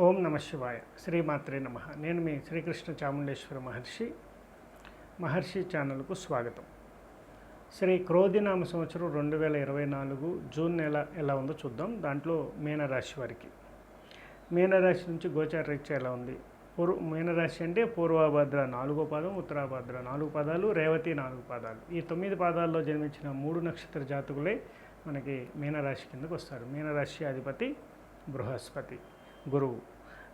ఓం నమ శివాయ. శ్రీమాత్రే నమ. నేను మీ శ్రీకృష్ణ చాముండేశ్వర మహర్షి. మహర్షి ఛానల్కు స్వాగతం. శ్రీ క్రోధినామ సంవత్సరం రెండు వేల ఇరవై నాలుగు జూన్ నెల ఎలా ఉందో చూద్దాం. దాంట్లో మీనరాశి వారికి. మీనరాశి నుంచి గోచార రీత్యా ఎలా ఉంది? పూర్వ మీనరాశి అంటే పూర్వభద్ర నాలుగో పాదం ఉత్తరాభద్ర నాలుగు పదాలు రేవతి నాలుగు పాదాలు. ఈ తొమ్మిది పాదాల్లో జన్మించిన మూడు నక్షత్ర జాతకులే మనకి మీనరాశి కిందకు వస్తారు. మీనరాశి అధిపతి బృహస్పతి. గురువు.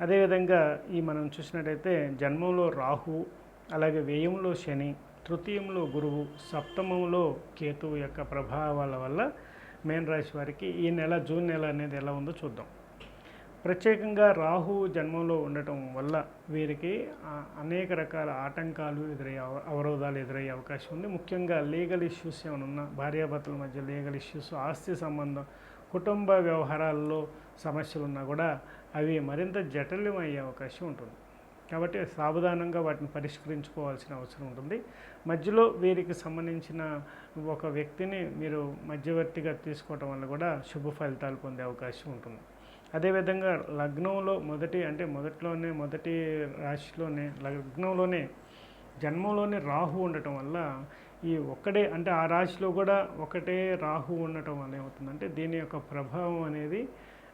అదేవిధంగా ఈ మనం చూసినట్టయితే జన్మంలో రాహు అలాగే వ్యయంలో శని తృతీయంలో గురువు సప్తమంలో కేతువు యొక్క ప్రభావాల వల్ల మేన్ రాశి వారికి ఈ నెల జూన్ నెల అనేది ఎలా ఉందో చూద్దాం. ప్రత్యేకంగా రాహు జన్మంలో ఉండటం వల్ల వీరికి అనేక రకాల ఆటంకాలు ఎదురయ్యే అవ- అవరోధాలు ఎదురయ్యే అవకాశం ఉంది. ముఖ్యంగా లీగల్ ఇష్యూస్ ఏమైనా ఉన్నా భార్యాభర్తల మధ్య లీగల్ ఇష్యూస్ ఆస్తి సంబంధం కుటుంబ వ్యవహారాల్లో సమస్యలు ఉన్నా కూడా అవి మరింత జటిలం అయ్యే అవకాశం ఉంటుంది. కాబట్టి సావధానంగా వాటిని పరిష్కరించుకోవాల్సిన అవసరం ఉంటుంది. మధ్యలో వీరికి సంబంధించిన ఒక వ్యక్తిని మీరు మధ్యవర్తిగా తీసుకోవటం వల్ల కూడా శుభ ఫలితాలు పొందే అవకాశం ఉంటుంది. అదేవిధంగా లగ్నంలో మొదటి అంటే మొదట్లోనే మొదటి రాశిలోనే లగ్నంలోనే జన్మంలోనే రాహు ఉండటం వల్ల ఈ ఒక్కడే అంటే ఆ రాశిలో కూడా ఒకటే రాహు ఉండటం వల్ల ఏమవుతుందంటే దీని యొక్క ప్రభావం అనేది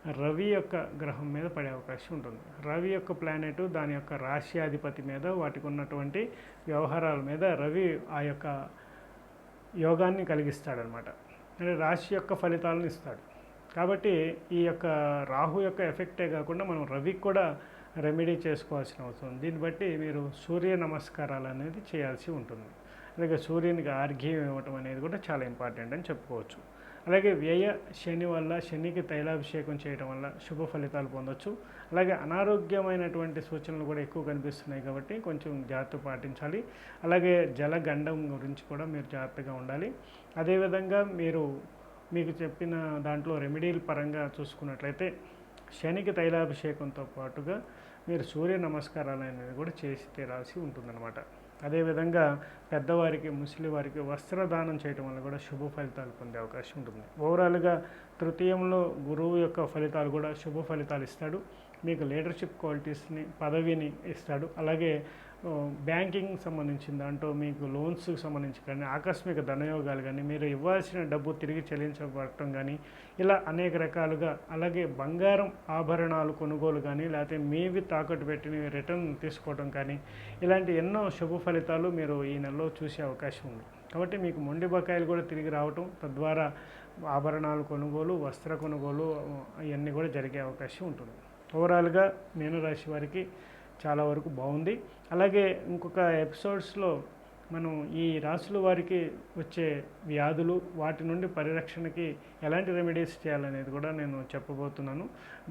రవి యొక్క గ్రహం మీద పడే అవకాశం ఉంటుంది. రవి యొక్క ప్లానెట్ దాని యొక్క రాశ్యాధిపతి మీద వాటికి ఉన్నటువంటి వ్యవహారాల మీద రవి ఆ యొక్క యోగాన్ని కలిగిస్తాడనమాట. అంటే రాశి యొక్క ఫలితాలను ఇస్తాడు. కాబట్టి ఈ యొక్క రాహు యొక్క ఎఫెక్టే కాకుండా మనం రవికి కూడా రెమెడీ చేసుకోవాల్సిన అవసరం దీన్ని బట్టి మీరు సూర్య నమస్కారాలు అనేది చేయాల్సి ఉంటుంది. అలాగే సూర్యునికి ఆర్ఘ్యం ఇవ్వటం అనేది కూడా చాలా ఇంపార్టెంట్ అని చెప్పుకోవచ్చు. అలాగే వ్యయ శని వల్ల శనికి తైలాభిషేకం చేయడం వల్ల శుభ ఫలితాలు పొందొచ్చు. అలాగే అనారోగ్యమైనటువంటి సూచనలు కూడా ఎక్కువ కనిపిస్తున్నాయి కాబట్టి కొంచెం జాగ్రత్త పాటించాలి. అలాగే జలగండం గురించి కూడా మీరు జాగ్రత్తగా ఉండాలి. అదేవిధంగా మీరు మీకు చెప్పిన దాంట్లో రెమెడీల పరంగా చూసుకున్నట్లయితే శనికి తైలాభిషేకంతో పాటుగా మీరు సూర్య నమస్కారాలు అనేది కూడా చేసి తీరాల్సి ఉంటుందన్నమాట. అదేవిధంగా పెద్దవారికి ముసలి వారికి వస్త్రదానం చేయటం వల్ల కూడా శుభ ఫలితాలు పొందే అవకాశం ఉంటుంది. ఓవరాల్గా తృతీయంలో గురువు యొక్క ఫలితాలు కూడా శుభ ఫలితాలు ఇస్తాడు. మీకు లీడర్షిప్ క్వాలిటీస్ని పదవిని ఇస్తాడు. అలాగే బ్యాంకింగ్ సంబంధించిన దాంట్లో మీకు లోన్స్కి సంబంధించి కానీ ఆకస్మిక ధనయోగాలు కానీ మీరు ఇవ్వాల్సిన డబ్బు తిరిగి చెల్లించబడటం కానీ ఇలా అనేక రకాలుగా అలాగే బంగారం ఆభరణాలు కొనుగోలు కానీ లేకపోతే మీవి తాకట్టు పెట్టిన రిటర్న్ తీసుకోవడం కానీ ఇలాంటి ఎన్నో శుభ ఫలితాలు మీరు ఈ నెలలో చూసే అవకాశం ఉంది. కాబట్టి మీకు మొండి బకాయిలు కూడా తిరిగి రావటం తద్వారా ఆభరణాలు కొనుగోలు వస్త్ర కొనుగోలు ఇవన్నీ కూడా జరిగే అవకాశం ఉంటుంది. ఓవరాల్గా మీనరాశి వారికి చాలా వరకు బాగుంది. అలాగే ఇంకొక ఎపిసోడ్స్లో మనం ఈ రాసుల వారికి వచ్చే వ్యాధులు వాటి నుండి పరిరక్షణకి ఎలాంటి రెమెడీస్ చేయాలనేది కూడా నేను చెప్పబోతున్నాను.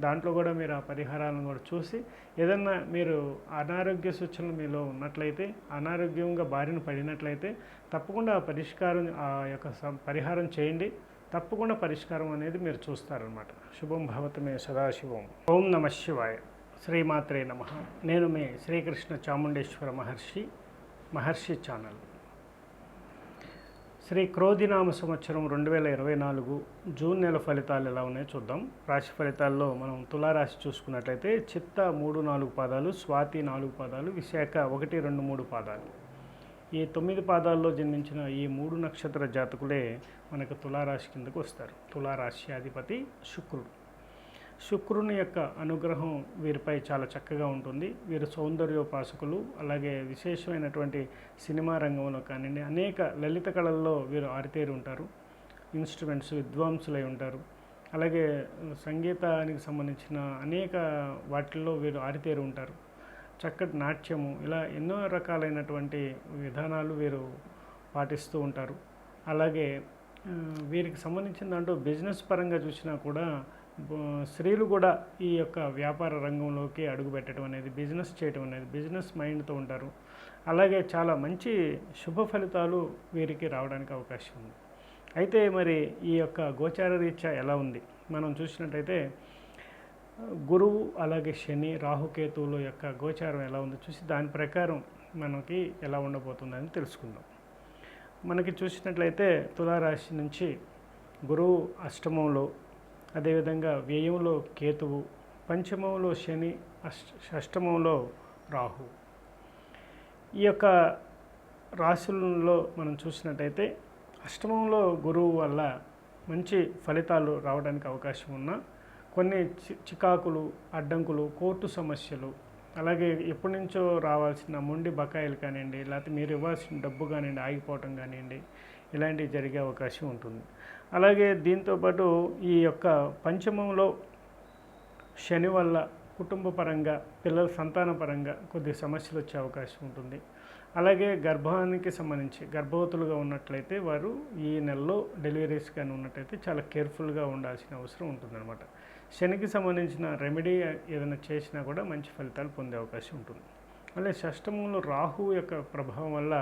దాంట్లో కూడా మీరు ఆ పరిహారాలను కూడా చూసి ఏదన్నా మీరు అనారోగ్య సూచనలు మీలో ఉన్నట్లయితే అనారోగ్యంగా బారిన పడినట్లయితే తప్పకుండా ఆ పరిష్కారం ఆ యొక్క పరిహారం చేయండి. తప్పకుండా పరిష్కారం అనేది మీరు చూస్తారనమాట శుభం భవతమే సదాశివం. ఓం నమ శివాయ. శ్రీమాత్రే నమ. నేను మీ శ్రీకృష్ణ చాముండేశ్వర మహర్షి మహర్షి ఛానల్. శ్రీ క్రోధినామ సంవత్సరం రెండు వేల ఇరవై నాలుగు జూన్ నెల ఫలితాలు ఎలా ఉన్నాయో చూద్దాం. రాశి ఫలితాల్లో మనం తులారాశి చూసుకున్నట్లయితే చిత్త మూడు నాలుగు పాదాలు స్వాతి నాలుగు పాదాలు విశాఖ ఒకటి రెండు మూడు పాదాలు. ఈ తొమ్మిది పాదాల్లో జన్మించిన ఈ మూడు నక్షత్ర జాతకులే మనకు తులారాశి కిందకు వస్తారు. తులారాశి అధిపతి శుక్రుడు. శుక్రుని యొక్క అనుగ్రహం వీరిపై చాలా చక్కగా ఉంటుంది. వీరు సౌందర్యోపాసకులు అలాగే విశేషమైనటువంటి సినిమా రంగంలో కానివ్వండి అనేక లలిత కళల్లో వీరు ఆరితేరి ఉంటారు. ఇన్స్ట్రుమెంట్స్ విద్వాంసులై ఉంటారు. అలాగే సంగీతానికి సంబంధించిన అనేక వాటిల్లో వీరు ఆరితేరి ఉంటారు. చక్కటి నాట్యము ఇలా ఎన్నో రకాలైనటువంటి విధానాలు వీరు పాటిస్తూ ఉంటారు. అలాగే వీరికి సంబంధించిన దాంట్లో బిజినెస్ పరంగా చూసినా కూడా స్త్రీలు కూడా ఈ యొక్క వ్యాపార రంగంలోకి అడుగు పెట్టడం అనేది బిజినెస్ చేయడం అనేది బిజినెస్ మైండ్తో ఉంటారు. అలాగే చాలా మంచి శుభ ఫలితాలు వీరికి రావడానికి అవకాశం ఉంది. అయితే మరి ఈ యొక్క గోచార రీత్యా ఎలా ఉంది? మనం చూసినట్టయితే గురువు అలాగే శని రాహుకేతువుల యొక్క గోచారం ఎలా ఉందో చూసి దాని ప్రకారం మనకి ఎలా ఉండబోతుందని తెలుసుకుందాం. మనకి చూసినట్లయితే తులారాశి నుంచి గురువు అష్టమంలో అదేవిధంగా వ్యయంలో కేతువు పంచమంలో శని అష్ షష్టమంలో రాహు. ఈ యొక్క రాశులలో మనం చూసినట్టయితే అష్టమంలో గురువు వల్ల మంచి ఫలితాలు రావడానికి అవకాశం ఉన్న కొన్ని చి- చికాకులు అడ్డంకులు కోర్టు సమస్యలు అలాగే ఎప్పటి నుంచో రావాల్సిన మొండి బకాయిలు కానివ్వండి లేకపోతే మీరు ఇవ్వాల్సిన డబ్బు కానివ్వండి ఆగిపోవటం కానివ్వండి ఇలాంటివి జరిగే అవకాశం ఉంటుంది. అలాగే దీంతోపాటు ఈ యొక్క పంచమంలో శని వల్ల కుటుంబ పరంగా పిల్లల సంతాన పరంగా కొద్ది సమస్యలు వచ్చే అవకాశం ఉంటుంది. అలాగే గర్భానికి సంబంధించి గర్భవతులుగా ఉన్నట్లయితే వారు ఈ నెలలో డెలివరీస్ కానీ ఉన్నట్టయితే చాలా కేర్ఫుల్గా ఉండాల్సిన అవసరం ఉంటుందన్నమాట. శనికి సంబంధించిన రెమెడీ ఏదైనా చేసినా కూడా మంచి ఫలితాలు పొందే అవకాశం ఉంటుంది. అలాగే షష్టమంలో రాహు యొక్క ప్రభావం వల్ల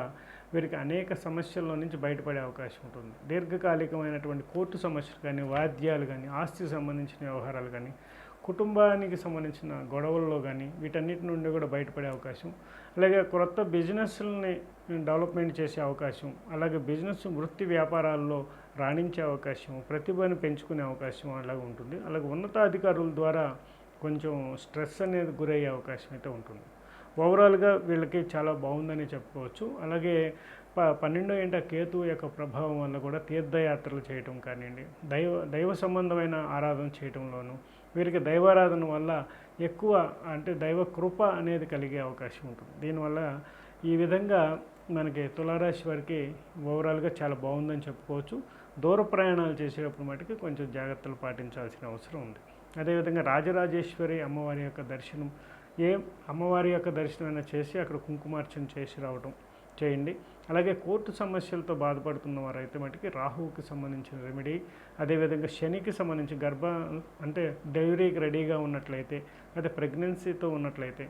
వీరికి అనేక సమస్యల్లో నుంచి బయటపడే అవకాశం ఉంటుంది. దీర్ఘకాలికమైనటువంటి కోర్టు సమస్యలు కానీ వాద్యాలు కానీ ఆస్తికి సంబంధించిన వ్యవహారాలు కానీ కుటుంబానికి సంబంధించిన గొడవల్లో కానీ వీటన్నిటి నుండి కూడా బయటపడే అవకాశం. అలాగే కొత్త బిజినెస్లని డెవలప్మెంట్ చేసే అవకాశం అలాగే బిజినెస్ వృత్తి వ్యాపారాల్లో రాణించే అవకాశం ప్రతిభను పెంచుకునే అవకాశం అలాగే ఉంటుంది. అలాగే ఉన్నతాధికారుల ద్వారా కొంచెం స్ట్రెస్ అనేది గురయ్యే అవకాశం అయితే ఉంటుంది. ఓవరాల్గా వీళ్ళకి చాలా బాగుందని చెప్పుకోవచ్చు. అలాగే ప పన్నెండో ఏంట కేతు యొక్క ప్రభావం వల్ల కూడా తీర్థయాత్రలు చేయటం కానివ్వండి దైవ దైవ సంబంధమైన ఆరాధన చేయటంలోనూ వీరికి దైవారాధన వల్ల ఎక్కువ అంటే దైవ కృప అనేది కలిగే అవకాశం ఉంటుంది. దీనివల్ల ఈ విధంగా మనకి తులారాశి వారికి ఓవరాల్గా చాలా బాగుందని చెప్పుకోవచ్చు. దూర ప్రయాణాలు చేసేటప్పుడు మటుకు కొంచెం జాగ్రత్తలు పాటించాల్సిన అవసరం ఉంది. అదేవిధంగా రాజరాజేశ్వరి అమ్మవారి యొక్క దర్శనం ఏ అమ్మవారి యొక్క దర్శనమైనా చేసి అక్కడ కుంకుమార్చన చేసి రావడం చేయండి. అలాగే కోర్టు సమస్యలతో బాధపడుతున్న వారైతే మటుకి రాహువుకి సంబంధించిన రెమెడీ అదేవిధంగా శనికి సంబంధించి గర్భ అంటే డెలివరీకి రెడీగా ఉన్నట్లయితే అదే ప్రెగ్నెన్సీతో ఉన్నట్లయితే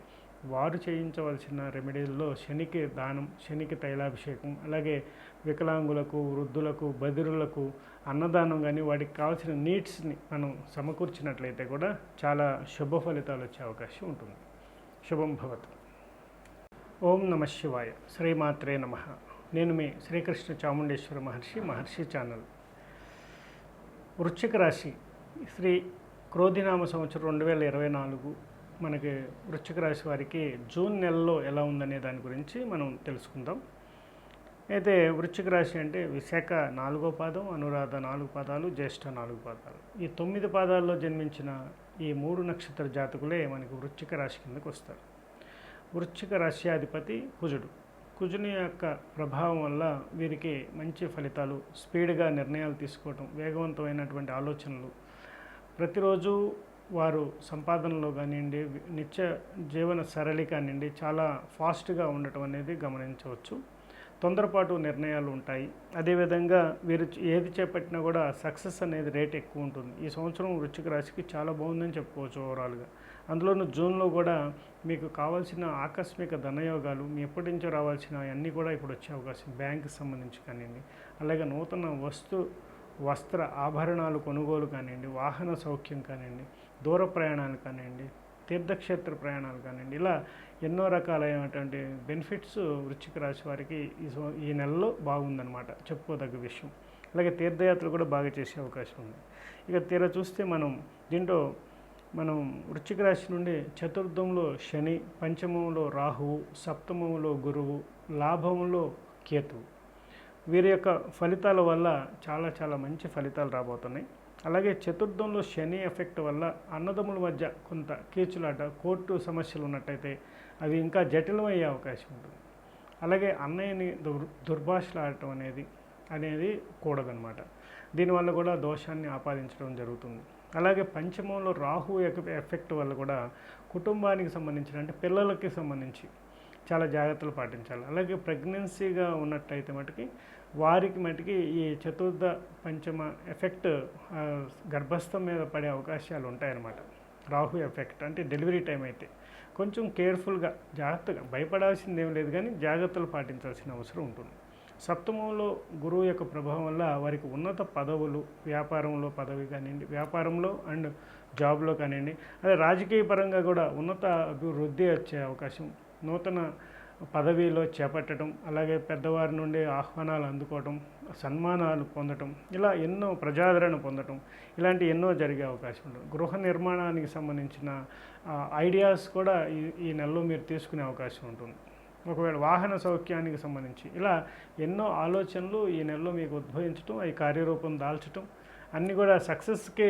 వారు చేయించవలసిన రెమెడీల్లో శనికి దానం శనికి తైలాభిషేకం అలాగే వికలాంగులకు వృద్ధులకు బదిరులకు అన్నదానం కానీ వాటికి కావాల్సిన నీడ్స్ని మనం సమకూర్చినట్లయితే కూడా చాలా శుభ ఫలితాలు వచ్చే అవకాశం ఉంటుంది. శుభం భవతు. ఓం నమ శివాయ. శ్రీమాత్రే నమ. నేను మీ శ్రీకృష్ణ చాముండేశ్వర మహర్షి మహర్షి ఛానల్. వృశ్చిక రాశి శ్రీ క్రోధినామ సంవత్సరం రెండు వేల ఇరవై నాలుగు మనకి వృశ్చిక రాశి వారికి జూన్ నెలలో ఎలా ఉందనే దాని గురించి మనం తెలుసుకుందాం. అయితే వృశ్చిక రాశి అంటే విశాఖ నాలుగో పాదం అనురాధ నాలుగు పాదాలు జ్యేష్ఠ నాలుగు పాదాలు. ఈ తొమ్మిది పాదాల్లో జన్మించిన ఈ మూడు నక్షత్ర జాతకులే మనకి వృశ్చిక రాశి కిందకు వస్తారు. వృశ్చిక రాశ్యాధిపతి కుజుడు. కుజుని యొక్క ప్రభావం వల్ల వీరికి మంచి ఫలితాలు స్పీడ్గా నిర్ణయాలు తీసుకోవటం వేగవంతమైనటువంటి ఆలోచనలు. ప్రతిరోజు వారు సంపాదనలో కానివ్వండి నిత్య జీవన సరళి కానివ్వండి చాలా ఫాస్ట్గా ఉండటం అనేది గమనించవచ్చు. తొందరపాటు నిర్ణయాలు ఉంటాయి. అదేవిధంగా వీరు ఏది చేపట్టినా కూడా సక్సెస్ అనేది రేట్ ఎక్కువ ఉంటుంది. ఈ సంవత్సరం వృశ్చిక రాశికి చాలా బాగుందని చెప్పుకోవచ్చు ఓవరాల్గా. అందులోనూ జూన్లో కూడా మీకు కావాల్సిన ఆకస్మిక ధనయోగాలు మీ ఎప్పటి నుంచో రావాల్సిన అన్నీ కూడా ఇప్పుడు వచ్చే అవకాశం బ్యాంకుకి సంబంధించి కానివ్వండి. అలాగే నూతన వస్తు వస్త్ర ఆభరణాలు కొనుగోలు కానివ్వండి వాహన సౌఖ్యం కానివ్వండి దూర ప్రయాణాలు కానివ్వండి తీర్థక్షేత్ర ప్రయాణాలు కానివ్వండి ఇలా ఎన్నో రకాలైనటువంటి బెనిఫిట్స్ వృశ్చిక రాశి వారికి ఈ ఈ నెలలో బాగుందన్నమాట చెప్పుకోదగ్గ విషయం. అలాగే తీర్థయాత్రలు కూడా బాగా చేసే అవకాశం ఉంది. ఇక తీరా చూస్తే మనం దీంట్లో మనం వృశ్చిక రాశి నుండి చతుర్థంలో శని పంచమంలో రాహువు సప్తమంలో గురువు లాభంలో కేతువు. వీరి యొక్క ఫలితాల వల్ల చాలా చాలా మంచి ఫలితాలు రాబోతున్నాయి. అలాగే చతుర్థంలో శని ఎఫెక్ట్ వల్ల అన్నదమ్ముల మధ్య కొంత కీచులాట కోర్టు సమస్యలు ఉన్నట్టయితే అవి ఇంకా జటిలమయ్యే అవకాశం ఉంటుంది. అలాగే అన్నయ్యని దుర్ దుర్భాషలాడటం అనేది అనేది కూడదనమాట దీనివల్ల కూడా దోషాన్ని ఆపాదించడం జరుగుతుంది. అలాగే పంచమంలో రాహు యొక్క ఎఫెక్ట్ వల్ల కూడా కుటుంబానికి సంబంధించిన అంటే పిల్లలకి సంబంధించి చాలా జాగ్రత్తలు పాటించాలి. అలాగే ప్రెగ్నెన్సీగా ఉన్నట్టయితే మటుకి వారికి మటుకి ఈ చతుర్థ పంచమ ఎఫెక్ట్ గర్భస్థం మీద పడే అవకాశాలు ఉంటాయన్నమాట. రాహు ఎఫెక్ట్ అంటే డెలివరీ టైం అయితే. కొంచెం కేర్ఫుల్గా జాగ్రత్తగా భయపడాల్సింది ఏం లేదు కానీ జాగ్రత్తలు పాటించాల్సిన అవసరం ఉంటుంది. సప్తమంలో గురువు యొక్క ప్రభావం వల్ల వారికి ఉన్నత పదవులు వ్యాపారంలో పదవి కానివ్వండి వ్యాపారంలో అండ్ జాబ్లో కానివ్వండి అదే రాజకీయ పరంగా కూడా ఉన్నత అభివృద్ధి వచ్చే అవకాశం నూతన పదవిలో చేపట్టడం అలాగే పెద్దవారి నుండి ఆహ్వానాలు అందుకోవటం సన్మానాలు పొందటం ఇలా ఎన్నో ప్రజాదరణ పొందటం ఇలాంటి ఎన్నో జరిగే అవకాశం ఉంటుంది గృహ నిర్మాణానికి సంబంధించిన ఐడియాస్ కూడా ఈ ఈ నెలలో మీరు తీసుకునే అవకాశం ఉంటుంది. ఒకవేళ వాహన సౌఖ్యానికి సంబంధించి ఇలా ఎన్నో ఆలోచనలు ఈ నెలలో మీకు ఉద్భవించటం అవి కార్యరూపం దాల్చటం అన్నీ కూడా సక్సెస్కి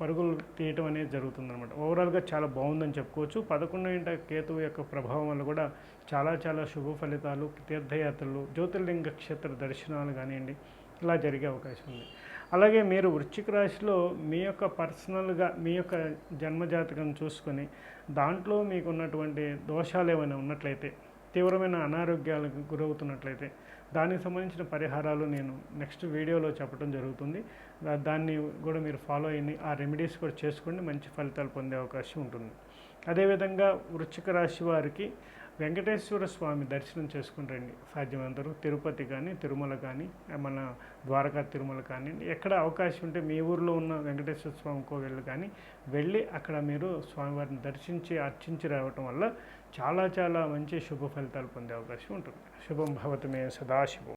పరుగులు తీయటం అనేది జరుగుతుందన్నమాట. ఓవరాల్గా చాలా బాగుందని చెప్పుకోవచ్చు. పదకొండు ఇంట కేతువు యొక్క ప్రభావం వల్ల కూడా చాలా చాలా శుభ ఫలితాలు తీర్థయాత్రలు జ్యోతిర్లింగ క్షేత్ర దర్శనాలు కానివ్వండి ఇలా జరిగే అవకాశం ఉంది. అలాగే మీరు వృశ్చిక రాశిలో మీ యొక్క పర్సనల్గా మీ యొక్క జన్మజాతకం చూసుకొని దాంట్లో మీకు ఉన్నటువంటి దోషాలు ఏమైనా ఉన్నట్లయితే తీవ్రమైన అనారోగ్యాలకు గురవుతున్నట్లయితే దానికి సంబంధించిన పరిహారాలు నేను నెక్స్ట్ వీడియోలో చెప్పడం జరుగుతుంది. దాన్ని కూడా మీరు ఫాలో అయ్యి ఆ రెమెడీస్ కూడా చేసుకుని మంచి ఫలితాలు పొందే అవకాశం ఉంటుంది. అదేవిధంగా వృశ్చిక రాశి వారికి వెంకటేశ్వర స్వామి దర్శనం చేసుకుని రండి. సాధ్యమంతరు తిరుపతి కానీ తిరుమల కానీ మన ద్వారకా తిరుమల కానీ ఎక్కడ అవకాశం ఉంటే మీ ఊర్లో ఉన్న వెంకటేశ్వర స్వామి కోవిళ్ళు కానీ వెళ్ళి అక్కడ మీరు స్వామివారిని దర్శించి అర్చించి రావటం వల్ల చాలా చాలా మంచి శుభ ఫలితాలు పొందే అవకాశం ఉంటుంది. శుభం భవతమే సదాశివం.